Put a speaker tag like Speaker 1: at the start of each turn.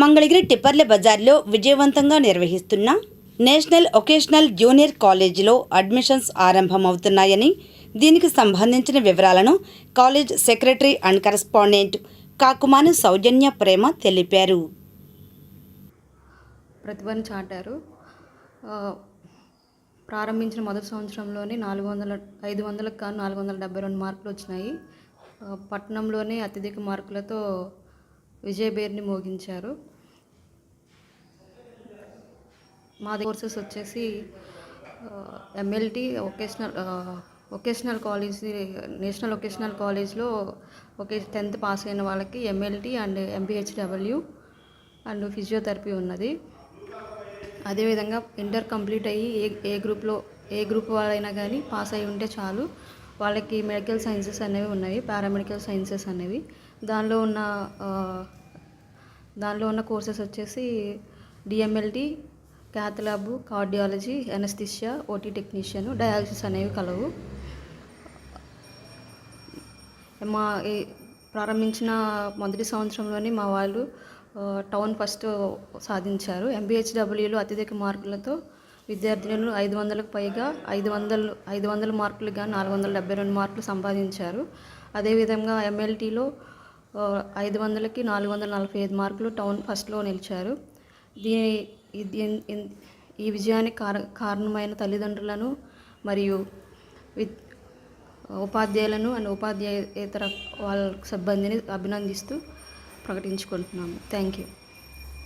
Speaker 1: మంగళగిరి టిప్పర్ల బజార్లో విజయవంతంగా నిర్వహిస్తున్న నేషనల్ ఒకేషనల్ జూనియర్ కాలేజీలో అడ్మిషన్స్ ఆరంభమవుతున్నాయని దీనికి సంబంధించిన వివరాలను college secretary and correspondent Kakumanu Soujanya Prema తెలిపారు.
Speaker 2: ప్రతిభను చాటారు. ప్రారంభించిన మొదటి సంవత్సరంలోనే నాలుగు వందల ఐదు వందలకు కాను నాలుగు వందల డెబ్బై రెండు మార్కులు వచ్చినాయి. పట్టణంలోనే అత్యధిక మార్కులతో విజయబేర్ని మోగించారు. మాది కోర్సెస్ వచ్చేసి MLT vocational vocational college national vocational కాలేజ్లో ఒకే టెన్త్ పాస్ అయిన వాళ్ళకి MLT and MBHW and physiotherapy ఉన్నది. అదేవిధంగా ఇంటర్ కంప్లీట్ అయ్యి ఏ ఏ గ్రూప్లో ఏ గ్రూప్ వాళ్ళైనా కానీ పాస్ అయి ఉంటే చాలు. వాళ్ళకి మెడికల్ సైన్సెస్ అనేవి ఉన్నాయి పారామెడికల్ సైన్సెస్ అనేవి. దానిలో ఉన్న దానిలో ఉన్న కోర్సెస్ వచ్చేసి DMLT cath lab cardiology anaesthesia OT technician dialysis అనేవి కలవు. మా ఈ ప్రారంభించిన మొదటి సంవత్సరంలోనే మా వాళ్ళు టౌన్ ఫస్ట్ సాధించారు. ఎంబీహెచ్డబ్ల్యూలో అత్యధిక మార్కులతో విద్యార్థినులు ఐదు వందలకు పైగా ఐదు వందలు ఐదు వందల మార్కులుగా నాలుగు వందల డెబ్బై రెండు మార్కులు సంపాదించారు. అదేవిధంగా ఎంఎల్టీలో ఐదు వందలకి నాలుగు వందల నలభై ఐదు మార్కులు టౌన్ ఫస్ట్లో నిలిచారు. దీని ఈ విజయానికి కార కారణమైన తల్లిదండ్రులను మరియు ఉపాధ్యాయులను అండ్ ఉపాధ్యాయేతర వాళ్ళ సిబ్బందిని అభినందిస్తూ ప్రకటించుకుంటున్నాము. Thank you.